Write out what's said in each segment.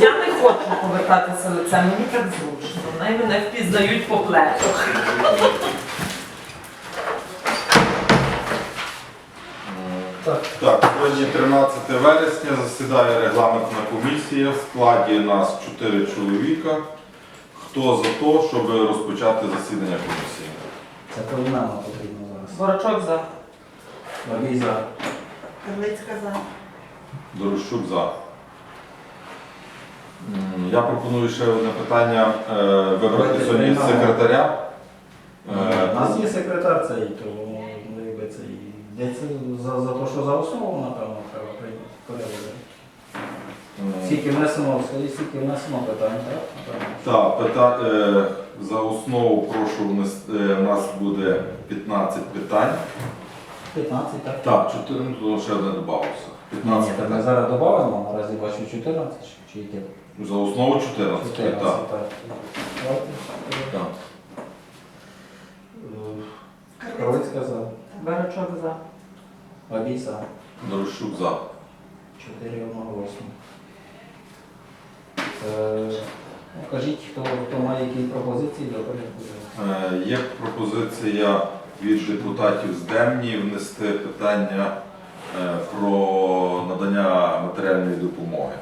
Я не хочу повертатися лицем, мені так зручно. Най мене впізнають по плечах. Так, сьогодні 13 вересня засідає регламентна комісія. В складі нас 4 чоловіка. Хто за те, щоб розпочати засідання комісії? Це поіменно потрібно зараз. Борочок за. Бабій за. Карлицька за. Дорощук за. Я пропоную ще одне питання е, вибрати сьогодні секретаря. Е, У нас є секретар цей, тому ну, якби це йдеться за, за те, що за основу, напевно, треба прийняти. Скільки внесено, скільки внесено питань, так? Так, пита, е, за основу прошу е, у нас буде 15 питань. 15, так? Так, 4, ну, ще одне додався. Ні, 15 ні, так ми зараз додамо, наразі бачу 14 чи- чи яке? За основу 14, 14, так. так. Давайте. так. Е, за. Борочок за. Бабій за. Дорощук за. 4 одноголосно. Е, ну, кажіть, хто, хто має які пропозиції до порядку. денного. Е, Є пропозиція від депутатів з Демні внести питання е, про надання матеріальної допомоги.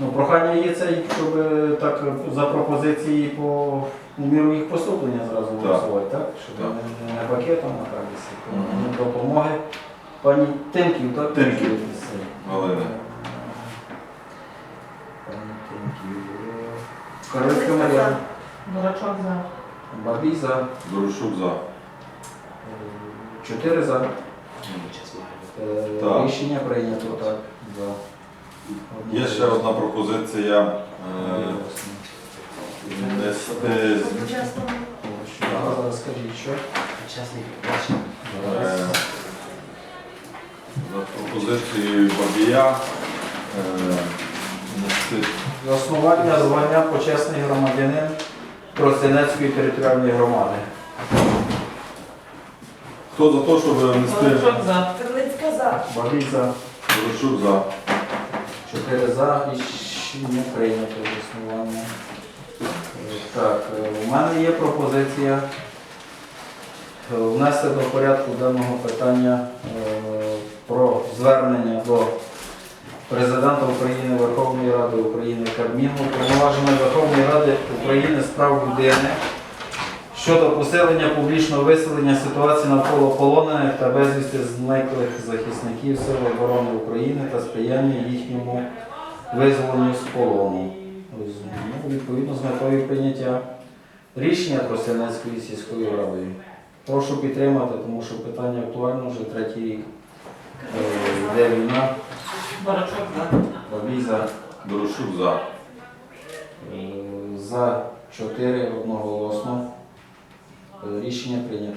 Ну, прохання є це, щоб е, так за пропозиції по міру їх поступлення зразу голосувати, так? Щоб Так. не, не пакетом, а так десь. Допомоги. Пані Тимків, так? Тимків. Галина. Корольська Мар'яна. Борочок за. Бабій за. Дорощук за. Чотири за. Е, Так. Рішення прийнято, так. За. Є ще одна пропозиція е, внести. Що? Зараз скажіть, що? е, за пропозицією Бабія е, Заснування звання почесний громадянин Тростянецької територіальної громади. Хто за те, щоб внести Борочок за. Карлицька за. Бабій за. Дорощук за. Чотири за рішення прийнято заснування. Е, Так, е, у мене є пропозиція е, внести до порядку даного питання е, про звернення до Президента України, Верховної Ради України, Кабміну, повноваженої Верховної Ради України з прав людини щодо посилення публічного виселення ситуації навколо полонених та безвісти зниклих захисників Сил оборони України та сприяння їхньому визволенню з полону. Ну, Відповідно з метою прийняття рішення про Тростянецької сільської ради. Прошу підтримати, тому що питання актуальне вже третій рік. Е, Йде війна, Борочок за. бабій за Дорощук за. Е, За 4 одноголосно. Е, Рішення прийнято.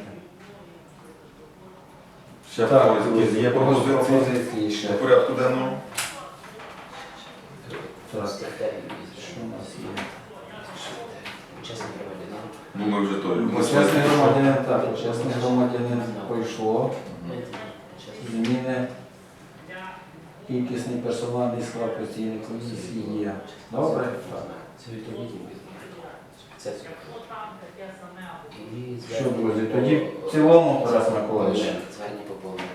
Ще пропозиції. Є пропозиції пропозиції ще. по порядку денного. Так, що у нас є? Ну ми вже той. Почесний громадянин, так, почесний громадянин пройшло. Зміни. Кількісний персональний склад постійної комісії є. Добре? Так. Що, друзі, тоді в цілому, Тарас Миколаївич. Поповнення.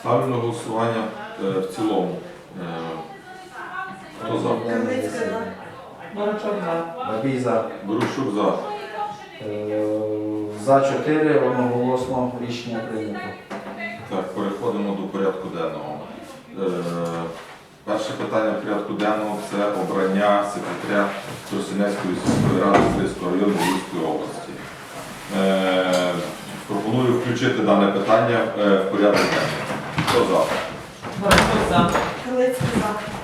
Ставлю на голосування е, в цілому. Е, Хто за? Карлицька за. Борочок за. Бабій за. Дорощук за. Е, За 4 одноголосно рішення прийнято. Так, переходимо до порядку денного. Е, Перше питання порядку денного це обрання секретаря Тростянецької сільської ради Стрийського району Львівської області. Е, Пропоную включити дане питання е, в порядок денний. Хто за? Борочок за. Карлицька за.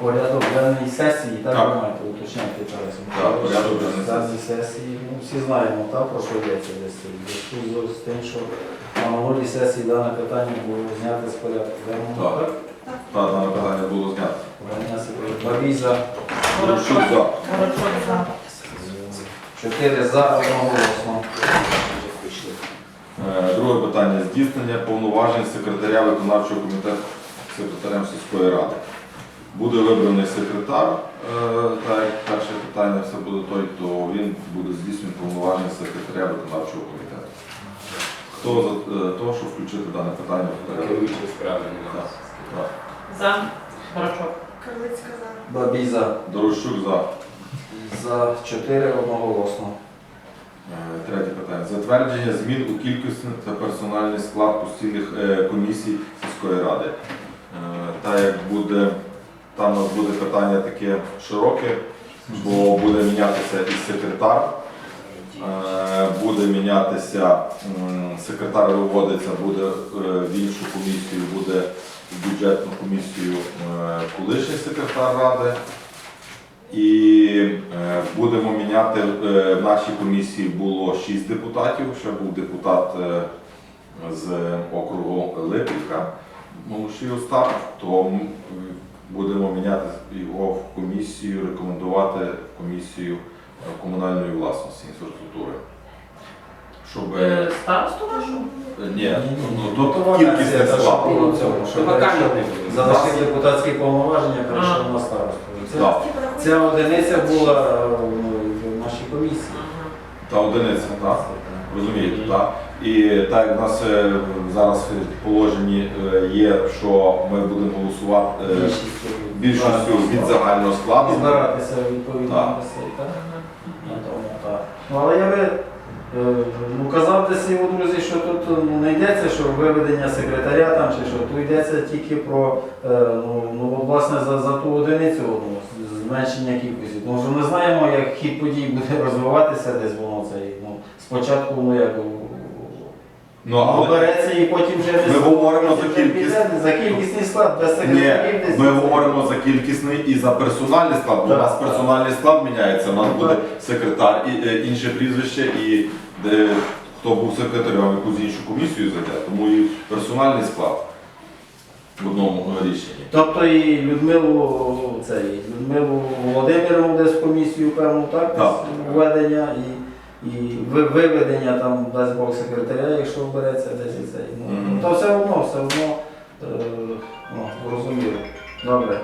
Порядок денної сесії, так, Так. ви маєте уточняти Тарас Так, порядок денної даній сесії, ну, всі знаємо, так, про що йдеться десь. Зв'язку з тим, що на минулій сесії дане питання було знято з порядку денного. Так. Та дане питання було знято. Обрання секретаря. Бабій за. Борощук за. Горочок за. Чотири за одноголосно. Е, Друге питання. Здійснення повноважень секретаря виконавчого комітету секретарем сільської ради. Буде вибраний секретар, е, так як перше питання все буде той, то він буде здійснювати повноваження секретаря виконавчого комітету. Хто за те, щоб включити дане питання в порядок? Так. Так. За. Горочок. Карлицька за. Бабій за. Дорощук за. За чотири одноголосно. Е, Третє питання. Затвердження змін у кількісний та персональний склад постійних е, комісій сільської ради. Та як буде, там у нас буде питання таке широке, бо буде мінятися і секретар, е, буде мінятися, секретар виводиться, буде е, в іншу комісію, буде в бюджетну комісію е, колишній секретар ради. І будемо міняти в нашій комісії було 6 депутатів. Ще був депутат з округу Липівка, Молошій Остап, то будемо міняти його в комісію, рекомендувати в комісію е, комунальної власності інфраструктури. Щоб е, Е, Старосту вашу? ні, ну то кількість склад. Вакантний. Залишив депутатські повноваження, перейшов на старосту. Це-. Ця одиниця була е, в нашій комісії. Ага. Та одиниця, так. Розумієте, так? І так як в нас е, зараз в положенні е, є, що ми будемо голосувати е, Більшістю від загального складу. збиратися відповідно на так? Ну, але я би ну, казав його друзі, що тут ну, не йдеться, що виведення секретаря там чи що, тут йдеться тільки про ну, ну, власне за, за ту одиницю ну, з- зменшення кількості. Тому що ми знаємо, як хід подій буде розвиватися десь воно це. Ну, спочатку ну, як, Ну, але обереться і потім вже десь- Ми говоримо за кількість. за кількісний склад, без ні, секретарів десь. ми говоримо за кількісний і за персональний склад, у нас персональний склад міняється. У нас буде секретар і е, інше прізвище, і де, хто був секретарем, якусь іншу комісію зайде, тому і персональний склад в одному е, рішенні. Тобто і Людмилу, цей, Людмилу Володимировну десь в комісію, певно, так? Так. Введення і, і виведення там, дасть Бог секретаря, якщо обереться десь і цей. Ну, Мгм. ну, то все одно, все одно е, ну, розуміло. Добре.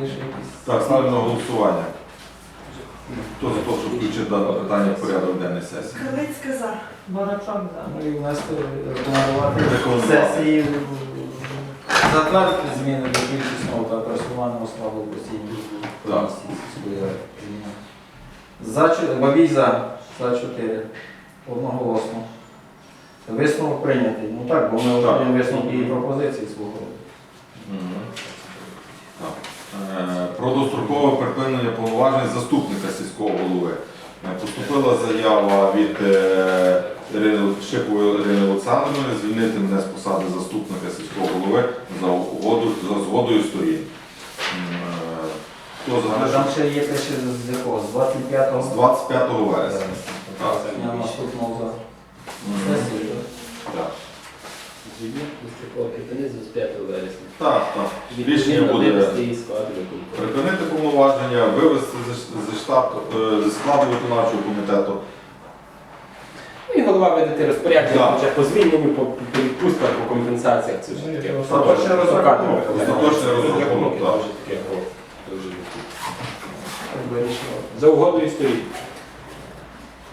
Є ж якісь. Так, ставлю на голосування. Хто за те, щоб включити дане питання в порядок денний сесії? Карлицька за. Горочок за. Ну, і внести рекомендувати Рекомендувати. сесії затвердити зміни до кількісного та персонального складу постійної комісії сільської ради. Бабій за, за чотири. Одноголосно. Висновок прийнятий. Ну так, бо ми один висновки і пропозиції. Мгм. Е, Про дострокове припинення повноважень заступника сільського голови. Поступила заява від е, Шипової Ірини Олександрівни звільнити мене з посади заступника сільського голови за угоду за згодою сторін. Е, Хто за там ще є те, що з якого? З 25-го? з 25 вересня. Так. Я наступного за Мгм. сесію. так? Так. Китаниць з 5 вересня. Так, так. Рішення Відповідно, буде вивести її складу виконкому. припинити повноваження, вивести зі- зі штату е, зі складу виконавчого комітету. Ну і голова видати розпорядження вже по звільненню, по по відпустках, по компенсаціях. Це вже таке. Остаточний розрахунок. Остаточний розрахунок, так. Це вже таке, о, це вже таке. Так вирішили. За угодою стоїть.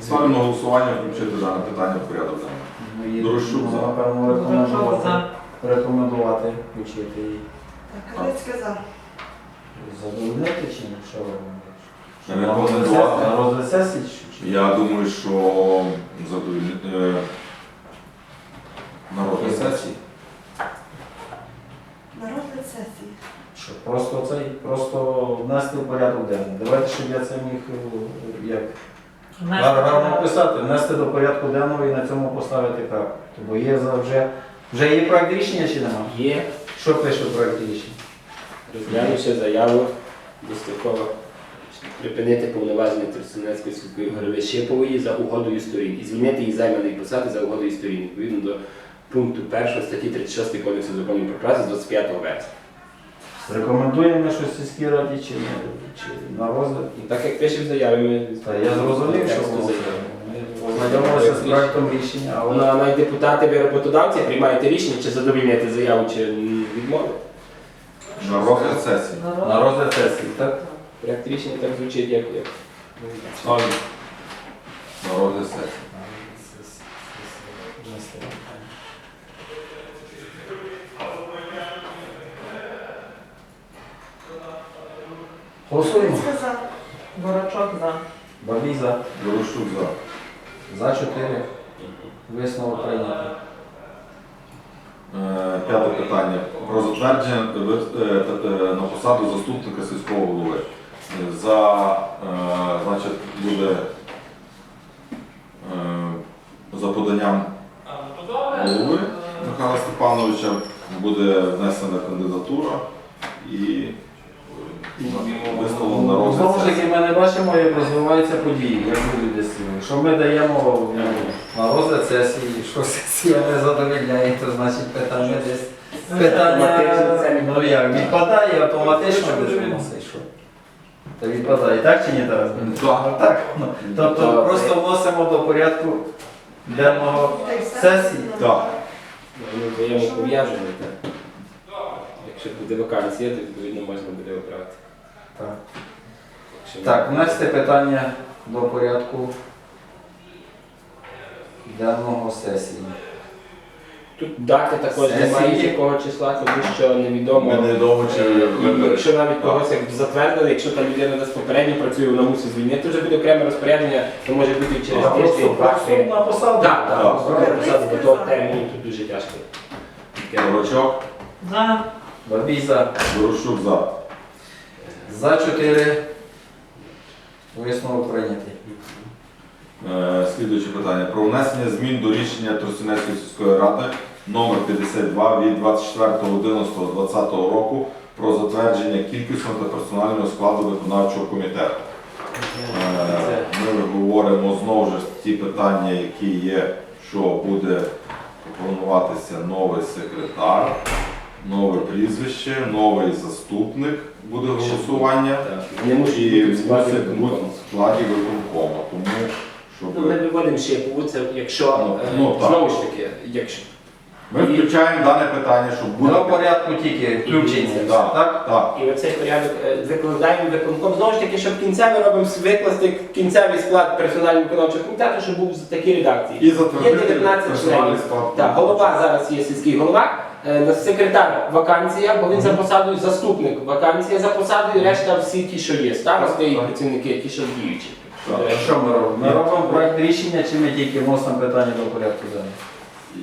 Ставлю на голосування включити дане питання в порядок денний. Ну, і, ну, за. Напевно, рекомендувати, рекомендувати включити її. Так, Карлицька за. Задовольнити чи ні? Що ви? На розгляд рекомендувати. сесії- На розгляд сесії чи- чи? Я думаю, що задовільнити е, на розгляд сесії. На розгляд сесії. Що, просто цей, просто внести в порядок денний. Давайте, щоб я це міг е, як порядок. Написати, внести до порядку денного і на цьому поставити крапку. Бо є за- вже, вже є проект рішення чи нема? Є, Що пише проект рішення? розглянувши заяву Достакова припинити повноваження Тростянецької сільської голови Шипової за угодою сторін і звільнити її займаної посади за угодою сторін, відповідно до пункту 1 статті 36 Кодексу законів про працю з 25 вересня. Рекомендуємо ми щось сільській раді чи, ні? чи на розгляд. І так як пише в заяві, ми Та я зрозумів, що воно ознайомилися з проектом рішення, але На навіть депутати, ви роботодавці приймаєте рішення, чи задовільняєте заяву, чи м, відмовити. На розгляд сесії. На розгляд сесії, так? Проект рішення так звучить, як, як Ставлю. На розгляд сесії. Голосуємо. Калицька за. Борочок за. Бабій за. Дорошук за. За 4. Висновок прийнято. Е, П'яте питання. Про затвердження ви- е, е, на посаду заступника сільського голови. Е, За, е, значить, буде е, за поданням голови Михайла Степановича буде внесена кандидатура і виставлено на Знову ж таки, ми не бачимо, як розвиваються події, як будуть десь. Якщо ми даємо ну, на розгляд сесії, що сесія не задовільняє, то значить питання десь. Питання ну, як, відпадає автоматично без виносить. Що? Та відпадає, так чи ні, Тарас? Так. Так. Ну, тобто просто вносимо до порядку денного сесії. Так. ну, взаємопов'язані. так. Якщо буде вакансія, то відповідно можна буде обрати. Так. Так, внести питання до порядку денного сесії. Тут дати також Сесії. немає якого числа, тому що невідомо. Ми невідомо, чи І якщо навіть когось як затвердили, якщо та людина десь попередньо працює, вона мусить звільнити, вже буде окреме розпорядження, то може бути і через тиждень, два, просто три. на посаду. Так, так, Так. просто треба писати до того терміну, тут дуже тяжко. Горочок, За. Бабій за. Дорошук за. За 4. Висновок прийнятий. Е, Слідуюче питання. Про внесення змін до рішення Тростянецької сільської ради номер 52 від 24.11.2020 року про затвердження кількісного та персонального складу виконавчого комітету. Е, Ми говоримо знову ж ті питання, які є, що буде пропонуватися новий секретар, нове прізвище, новий заступник буде голосування і в складі мусить бути виконкому. в складі виконкому. Тому щоб Ну, Ми виводимо шипову, це якщо Ну, е, ну, так. знову ж таки, якщо Ми включаємо дане питання, щоб До буде порядку тільки включення. Так. Так? так. і оцей порядок е, викладаємо виконком, знову ж таки, щоб кінцевий робимо викласти кінцевий склад персонального виконавчого комітету, щоб був з такій редакції. І Є затвердити 19 персональний членів. склад. Так, голова зараз є сільський голова, на секретар вакансія, бо він за посадою заступник вакансія за посадою, решта всі ті, що є. Старости і працівники, ті, що діючі. Е, Що ми робимо? Ми робимо проект рішення, чи ми тільки вносимо питання до порядку денного?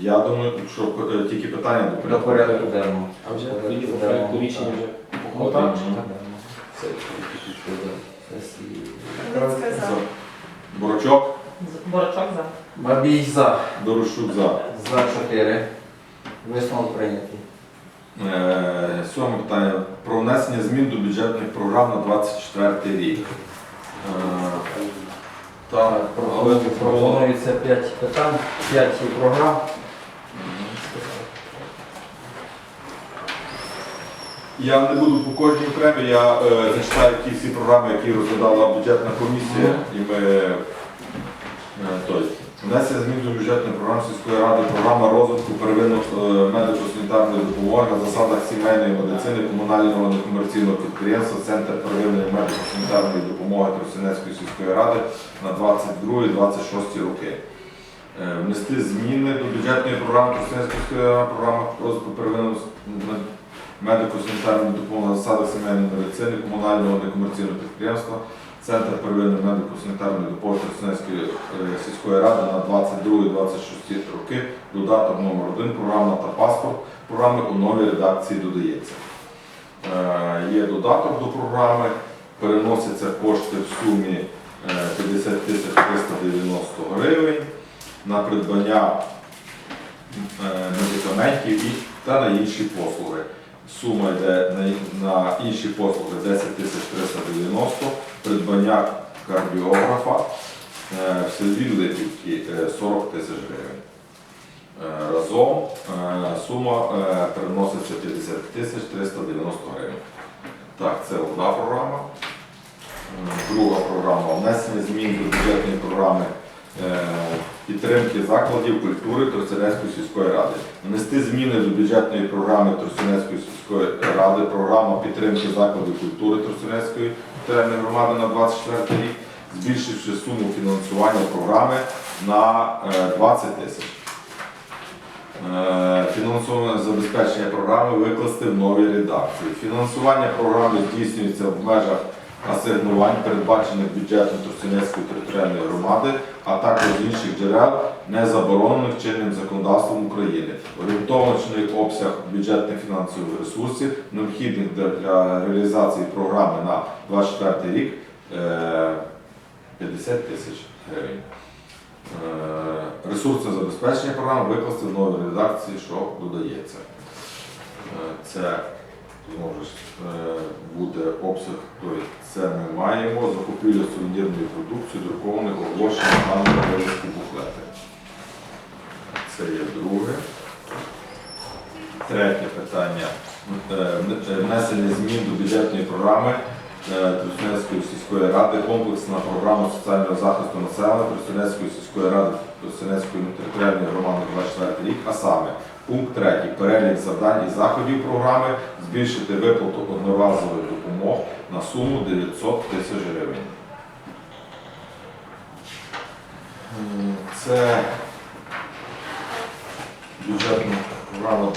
Я думаю, що е, тільки питання до До порядку. порядку денного. А вже Порядку рішення вже походимо. Борочок, Борочок за. Бабій за. Дорошук за. За 4. Висновок прийнятий. Е, Сьоме питання. Про внесення змін до бюджетних програм на 24 рік. Е, Там Пропонується 5 питань, 5 програм. Я не буду по кожній окремі, я е, зачитаю ті всі програми, які розглядала бюджетна комісія, і ми е, той, внесення змін до бюджетної програми сільської ради, програма розвитку первинної е, медико-санітарної допомоги на засадах сімейної медицини комунального некомерційного підприємства Центр первинної медико-санітарної допомоги Тростянецької сільської ради на 22-26 роки. Е, Внести зміни до бюджетної програми ради, програма розвитку первинної медико-санітарної допомоги на засадах сімейної медицини комунального некомерційного підприємства Центр первинної медико-санітарної допомоги Тростянецької е, сільської ради на 22-26 роки. Додаток номер 1 програма та паспорт програми у новій редакції додається. Е, Є додаток до програми, переносяться кошти в сумі е, 50 390 гривень на придбання е, медикаментів та на інші послуги. Сума йде на, інші послуги 10 тисяч 390, придбання кардіографа в селі Липівки е, 40 тисяч гривень. Е, Разом е, сума е, переноситься 50 тисяч 390 гривень. Так, це одна програма. Друга програма внесення змін до бюджетної програми підтримки закладів культури Тростянецької сільської ради. Внести зміни до бюджетної програми Тростянецької сільської ради, програма підтримки закладів культури Тростянецької територіальної громади на 24 рік, збільшивши суму фінансування програми на е, 20 тисяч. Е, Фінансоване забезпечення програми викласти в новій редакції. Фінансування програми здійснюється в межах асигнувань, передбачених бюджетом Тростянецької територіальної громади, а також інших джерел, не заборонених чинним законодавством України. Орієнтовочний обсяг бюджетних фінансових ресурсів, необхідних для- реалізації програми на 24 рік, е, 50 тисяч гривень. Е, Ресурсне забезпечення програми викласти в новій редакції, що додається. Е, Це ж е, буде обсяг, тобто це ми маємо закупівлю сувенірної продукції, друкованих оголошень на невеличкі буклети. Це є друге. Третє питання. Е, Внесення змін до бюджетної програми е, Тростянецької сільської ради, комплексна програма соціального захисту населення Тростянецької сільської ради Тростянецької територіальної громади 24 рік, а саме пункт 3. Перелік завдань і заходів програми збільшити виплату одноразових допомог на суму 900 тисяч гривень. Це бюджетна програма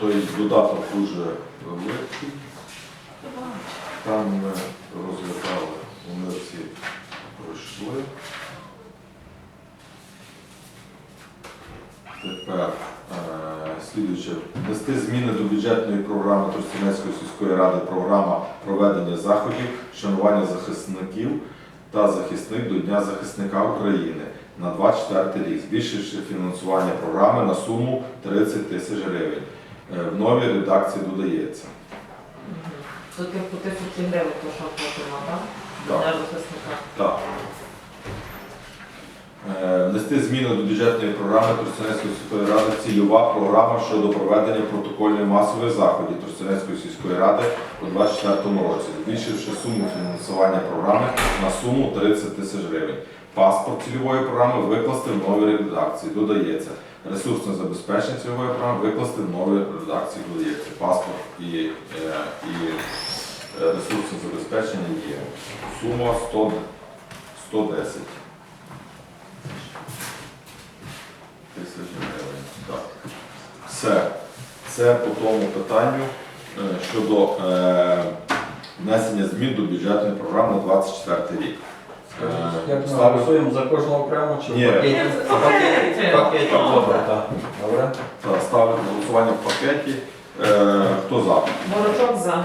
той додаток дуже великий. Там ми розглядали, вони всі пройшли. Тепер е, слідуюче. Внести зміни до бюджетної програми Тростянецької сільської ради програма проведення заходів, шанування захисників та захисник до Дня захисника України на 24 рік, збільшивши фінансування програми на суму 30 тисяч гривень. Е, В новій редакції додається. Тут по тисячі гривень, то що платимо, так? Так. Внести зміни до бюджетної програми Тростянецької сільської ради цільова програма щодо проведення протокольної масових заходів Тростянецької сільської ради у 2024 році, збільшивши суму фінансування програми на суму 30 тисяч гривень. Паспорт цільової програми викласти в новій редакції. Додається. Ресурсне забезпечення цільової програми викласти в новій редакції. Додається. Паспорт і, е, і е, ресурсне забезпечення є. Сума 100, 110 тисяч гривень. Так. Все. Це по тому питанню е, щодо е, внесення змін до бюджетної програми на 24 рік. Е, Як ми ставлю- голосуємо за кожного окремо чи Ні. в пакеті? В пакеті, в пакеті, добре, так. Добре. та, Ставлю на голосування в пакеті. Е, Хто за? Ворочок за. За.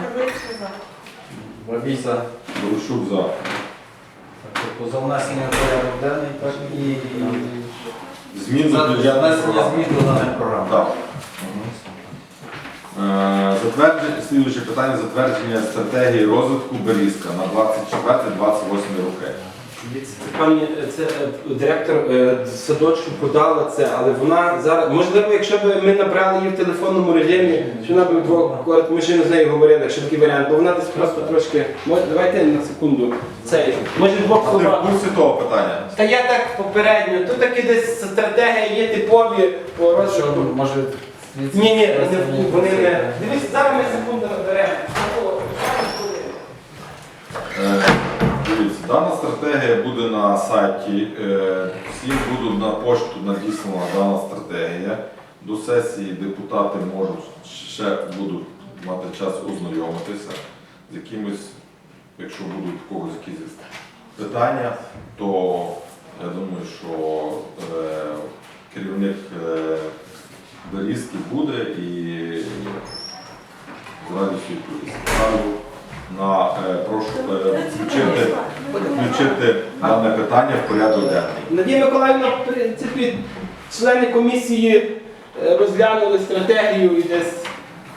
Бабій за. За. Так, Тобто за внесення в порядок денний, так і Змін за до бюджетної внесення програми. змін до даних програм. Так. Е, Затвердження, слідуюче питання затвердження стратегії розвитку Берізка на 24-28 роки. Це пані, це е, директор е, садочку подала це, але вона зараз, можливо, якщо б ми набрали її в телефонному режимі, що вона б коротко, ми ще не з нею говорили, якщо такий варіант, бо вона десь просто трошки, може, давайте на секунду, це, може двох ти в курсі того питання? Та я так попередньо, тут такі десь стратегія є типові по Що, розвитку. може, Ні, ні, вони, вони не. Дивись, зараз ми секунду наберемо. Е, Дивіться, дана стратегія буде на сайті. е, Всім будуть на пошту надіслана дана стратегія. До сесії депутати можуть ще будуть мати час ознайомитися з якимось, якщо будуть у когось якісь питання, то я думаю, що е, керівник е, Берізки буде і з радістю. Ставлю на е, прошу е, включити, включити дане питання в порядок денний. Надія Миколаївна, в принципі, члени комісії е, розглянули стратегію і десь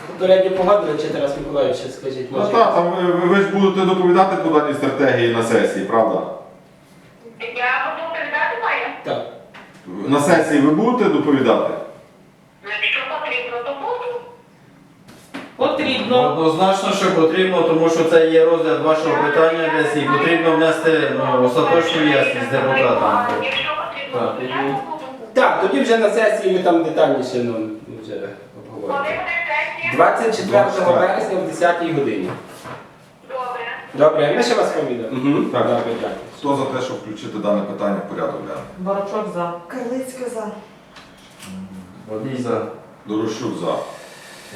попередньо погодили, чи Тарас Миколаївич, ще скажіть, Ну так, там ви, ви ж будете доповідати по даній стратегії на сесії, правда? Я буду передати маю. Так. На сесії ви будете доповідати? Потрібно. Однозначно, що потрібно, тому що це є розгляд вашого питання десь і потрібно внести ну, остаточну ясність депутатам. Так. Так, тоді вже на сесії ми там детальніше ну, вже обговоримо. 24 вересня в 10 годині. Добре. Добре, ми ще вас повідаємо. Угу. Так. Добре, дякую. Хто за те, щоб включити дане питання в порядок денний? Барачок за. Карлицька за. Водій за. Дорощук за.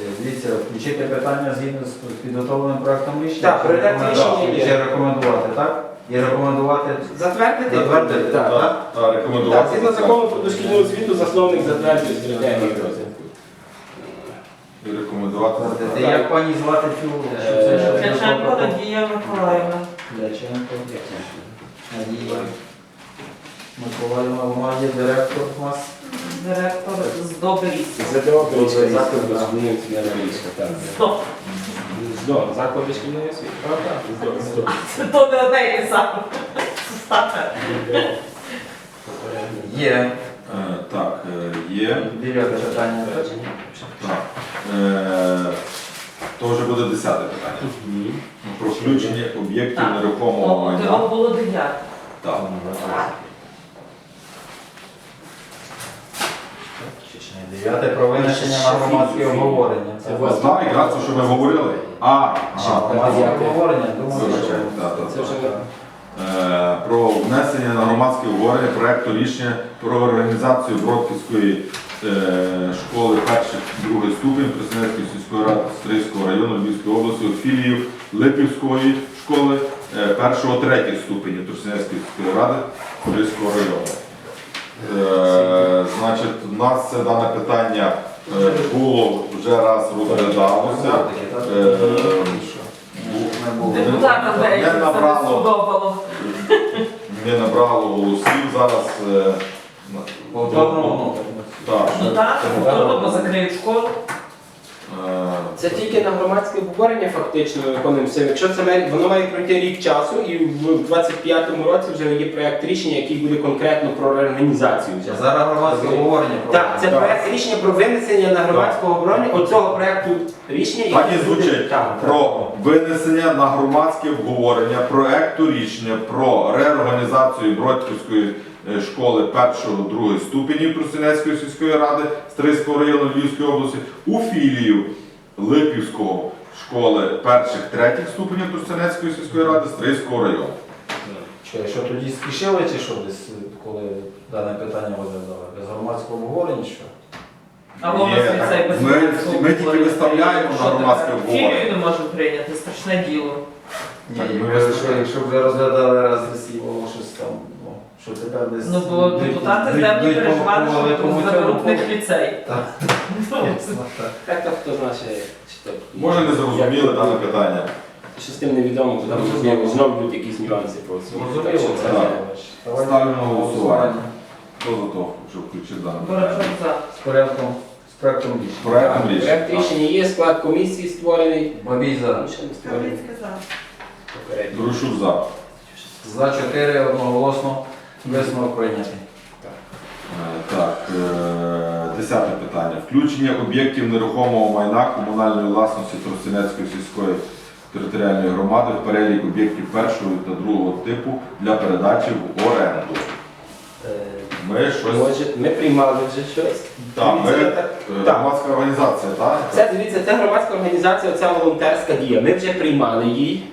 Е, Дивіться, включити питання згідно з підготовленим проектом рішення. Так, проект рекомендувати? рішення є. Чи рекомендувати, так? І рекомендувати. Затвердити? Затвердити, Так. так. Так, так, рекомендувати. Так, згідно закону про дошкільну освіту, засновник затверджує стратегію розвитку. І рекомендувати. Затвердити. Як пані звати цю? Ткаченко за- Надія Миколаївна. Дяченко. Надія. Миколаївна, вона є директор у нас. Директор з Добрівська. ЗДО Київська Добре, заклад так. дошкільної освіти так. Стоп. ЗДО, заклад дошкільної освіти. Так, ЗДО, ЗДО. Це то не одне і те саме. Ставте. Є. Е, Так, е, є. Дев'яте питання. Так. Е, То вже буде десяте питання. Про включення об'єктів Так. нерухомого майна. Його було дев'яте. Так. Дев'яте про винесення на громадське обговорення. Це вас- Знаю, якраз те, що ми говорили. А, а, громадське обговорення, думаю, Це вже. Е, про внесення на громадське обговорення проекту рішення про організацію Бродківської е, школи перших другий ступень Пресненської сільської ради Стрийського району Львівської області у філію Липівської школи е, першого третіх ступенів Тростянецької сільської ради Стрийського району. Е, значить, у нас це дане питання е, було вже раз розглядалося. Е, не. Депутатам Не деяким це не набрало. сподобало. не набрало голосів зараз. е, на- Повторно. Так. Ну так, повторно, бо закриють школу. Це тільки на громадське обговорення фактично ми виконуємо все. Якщо це має- воно має пройти рік часу, і в 25-му році вже є проект рішення, який буде конкретно про реорганізацію. Зараз громадське обговорення. Так, це Так. проект рішення про винесення на громадське обговорення оцього проекту рішення. Так і звучить про винесення на громадське обговорення проекту рішення про реорганізацію Бродківської е, школи першого другої ступенів Тростянецької сільської ради Стрийського району Львівської області у філію Липівського школи перших третіх ступенів Тростянецької сільської ради Стрийського району. Що, що тоді спішили чи що десь, коли дане питання розглядали? Без громадського обговорення що? А воно Ні, цей так без ми- громадського ми тільки обговорення. виставляємо Що на громадське тепер? обговорення. Філію не можемо прийняти, страшне діло. Ні, Так, ми ми вирішили. якщо, якщо вже розглядали раз і було щось там, що тепер десь... Ну, бо депутати йдуть по- що великому тут цьому ліцей. Так. Ну, Ясно, так. Так, то хто знає, чи то- Може не зрозуміли дане питання. Що з тим невідомо, бо там знову знову будуть якісь нюанси по цьому. Так що це так. не- на голосування. Хто за то, щоб включити дане питання? за. З порядком, з проектом рішення. Проектом рішення. Проект рішення є, склад комісії створений. Бабій за. Ще не створений за. попередньо. За. За чотири одноголосно висновок прийнятий. Е, Так, е, десяте питання. Включення об'єктів нерухомого майна комунальної власності Тростянецької сільської територіальної громади в перелік об'єктів першого та другого типу для передачі в оренду. Е, Ми щось. Може, ми приймали вже щось. Так, ми Дивіться, е, так. Громадська організація, так? Це дивіться, це громадська організація, це волонтерська дія. Ми вже приймали її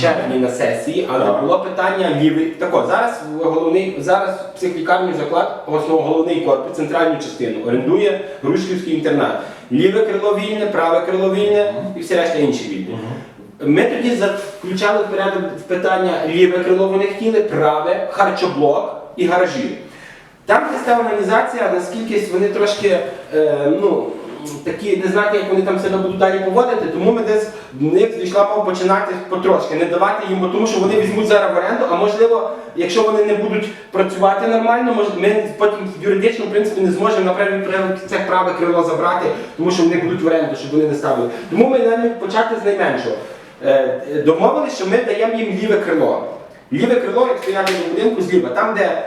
червні на сесії, але Так. було питання лівий. Тако, зараз головний, зараз психлікарний заклад, основ головний корпус, центральну частину орендує Грушківський інтернат. Ліве крило вільне, праве крило вільне і всі решта інші вільні. Ми тоді за- включали в порядок в питання ліве крило вони хотіли, праве, харчоблок і гаражі. Там та організація, наскільки вони трошки е, ну, такі, не знаєте, як вони там себе будуть далі поводити, тому ми десь в них зійшла мова починати потрошки, не давати їм, тому що вони візьмуть зараз в оренду, а можливо, якщо вони не будуть працювати нормально, може, ми потім в юридичному принципі не зможемо наприклад, це праве крило забрати, тому що вони будуть в оренду, щоб вони не ставили. Тому ми навіть почати з найменшого. Е, Домовились, що ми даємо їм ліве крило. Ліве крило, як стояти до будинку зліва, там, де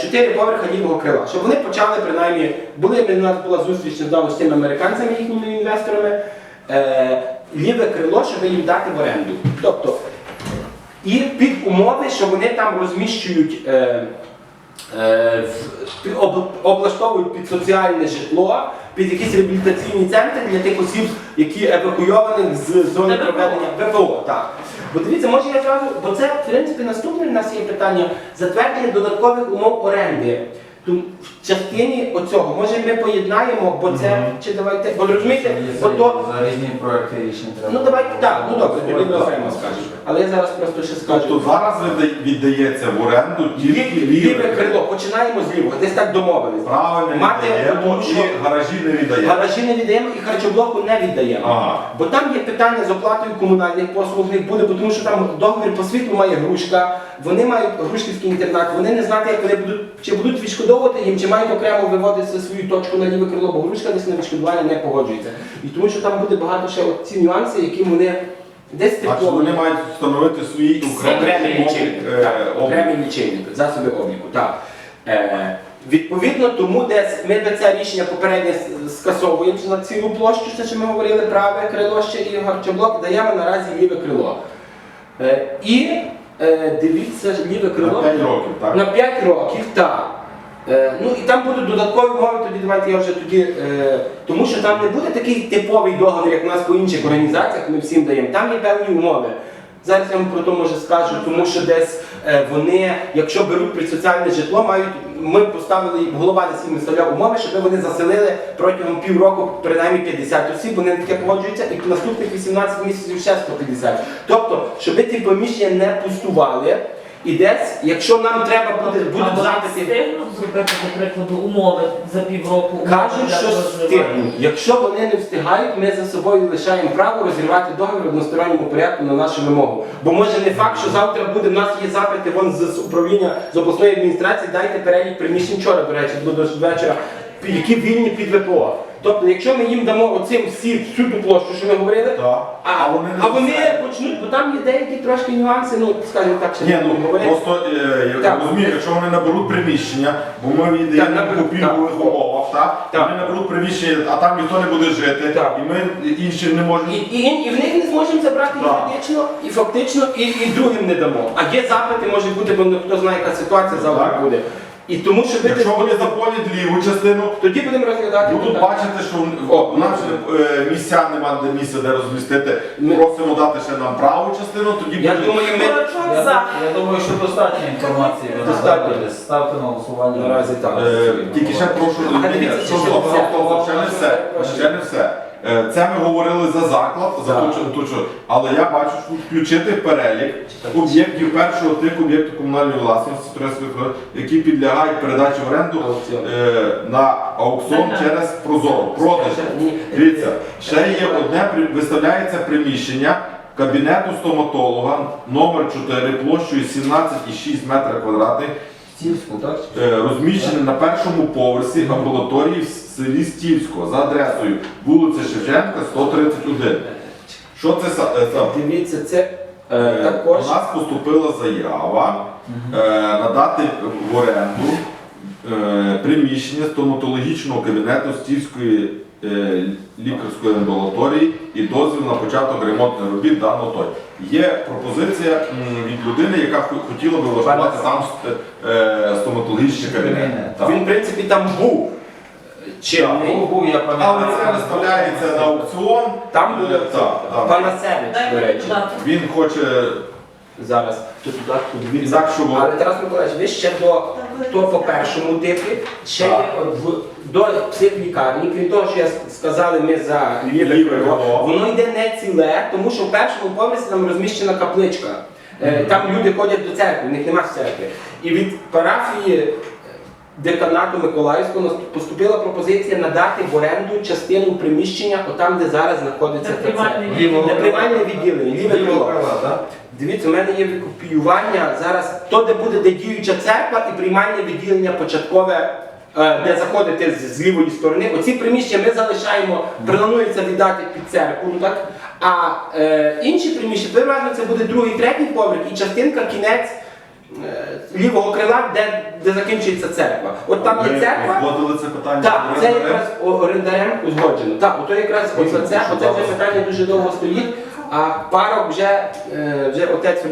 чотири поверха лівого крила, щоб вони почали принаймні, були у нас була зустріч недавно з тими американцями, їхніми інвесторами. е, ліве крило, щоб їм дати в оренду. Тобто, і під умови, що вони там розміщують. Е, Е, облаштовують під соціальне житло, під якісь реабілітаційні центри для тих осіб, які евакуйованих з зони проведення ВПО. Так. Бо дивіться, може я зразу, бо це в принципі наступне в нас є питання затвердження додаткових умов оренди. Частині оцього, може ми поєднаємо, бо це чи давайте, бо розумієте, бо то. за, різні проекти рішень треба. Ну давайте так, ну добре, тоді ми окремо скажемо. Але я зараз просто ще скажу. Тобто зараз відда- віддається в оренду тільки Ліве, ліве ліве крило, починаємо з лівого, десь так домовились. Правильно Мати віддаємо і гаражі не віддаємо. Гаражі не віддаємо і харчоблоку не віддаємо. Ага. Бо там є питання з оплатою комунальних послуг них буде, бо тому що там договір по світлу має грушка, вони мають грушківський інтернат, вони не знають, як вони будуть, чи будуть відшкодовувати їм, чи мають окремо виводити свою точку на ліве крило, бо грушка десь на відшкодування не погоджується. І тому що там буде багато ще от ці нюанси, які вони десь типові. вони мають встановити свої Окремий окремі е, так, окремий лічильник, засоби обліку. Так. Е, відповідно, тому десь ми би це рішення попереднє с- скасовуємо на цілу площу, це що ми говорили, праве крило ще і гарчоблок, даємо наразі ліве крило. Е, і е, дивіться, ліве крило. На 5 років, так? На 5 років, так. Е, ну і там будуть додаткові умови, тоді давайте я вже тоді. Е, тому що там не буде такий типовий договір, як у нас по інших організаціях, ми всім даємо. Там є певні умови. Зараз я вам про то може скажу, тому що десь е, вони, якщо беруть під соціальне житло, мають. Ми поставили голова на всім виставляв умови, щоб вони заселили протягом півроку принаймні 50 осіб, вони таке погоджуються, і наступних 18 місяців ще 150. Тобто, щоб ті поміщення не пустували, і десь, якщо нам треба буде, Або запити. встигнуть зробити, до прикладу, умови за півроку. умови Кажуть, для що встигнуть. Якщо вони не встигають, ми за собою лишаємо право розірвати договір в односторонньому порядку на нашу вимогу. Бо може не факт, що завтра буде, в нас є запити вон з управління з обласної адміністрації, дайте перелік приміщень вчора, до речі, було до вечора, які вільні під ВПО. Тобто, якщо ми їм дамо оцим всі всю ту площу, що ми говорили, Так. а, А вони не а вони почнуть, бо там є деякі трошки нюанси, ну скажімо так, що Ні, не ну говорити. просто е, я Так. розумію, якщо вони наберуть приміщення, бо ми віддаємо наберуть, по пільгових так. умовах, так? Так. Вони наберуть приміщення, а там ніхто не буде жити, Так. і ми інші не можемо. І, і, і в них не зможемо забрати Так. юридично, і фактично, і, і другим не дамо. А є запити, може бути, бо хто знає, яка ситуація завтра Так. буде. І тому, що Якщо вони заповнять ліву частину, тоді будемо розглядати. будуть питання. бачити, що О, у нас вже е, місця немає де місця, де розмістити. Ми- Просимо дати ще нам праву частину, тоді Я буде- думаю, ми Я, за. я думаю, що достатньо інформації. ви Достатньо. надали. Ставте на голосування. Наразі так. Е, Тільки ще прошу, А, що ще не все, ще не все. Е, Це ми говорили за заклад, за ту, чи- ту, але я бачу, що включити перелік об'єктів першого типу об'єкту комунальної власності, які підлягають передачі в оренду е, на аукціон через Прозоро. Продаж. Дивіться, ще є одне виставляється приміщення кабінету стоматолога номер 4 площею 17,6 метра квадратних, е, розміщене на першому поверсі амбулаторії селі Стільського за адресою вулиця Шевченка, 131. Що це са- е. Дивіться, це е, Е, також. У нас поступила заява е, надати в оренду е, приміщення стоматологічного кабінету Стільської е, лікарської амбулаторії і дозвіл на початок ремонтних робіт даного той. Є пропозиція м, від людини, яка хо- хотіла би влаштувати там е, стоматологічний кабінет. Кабінет. Так. Він, в принципі, там був е, чинний. Був, я пам'ятаю. Але це виставляється на аукціон. Там буде Е, так, так. Панасевич, до речі. додати. Він хоче Зараз тут тут дві. так, щоб Але Тарас Миколаївич, ви ще до то по першому типі, ще є Так. в до психлікарні, крім того, що я с- сказали, ми за ліве Ліве крило, крило. воно йде не ціле, тому що в першому поверсі там розміщена капличка. Е, Там люди ходять до церкви, в них немає церкви. І від парафії е, деканату Миколаївського поступила пропозиція надати в оренду частину приміщення, отам, де зараз знаходиться Це приватний Лівого Для відділення, ліве крило. Дивіться, у мене є копіювання зараз то, де буде де діюча церква і приймальне відділення початкове, е, де заходите з, з лівої сторони. Оці приміщення ми залишаємо, планується віддати під церкву. ну так? А е, інші приміщення, переважно це буде другий, третій поверх і частинка, кінець лівого крила, де, де закінчується церква. От там є церква. Вводили це питання. Так, це якраз о- орендарем узгоджено. Так, ото якраз оце, це, оце вже питання дуже довго стоїть, а парок вже, е, вже отець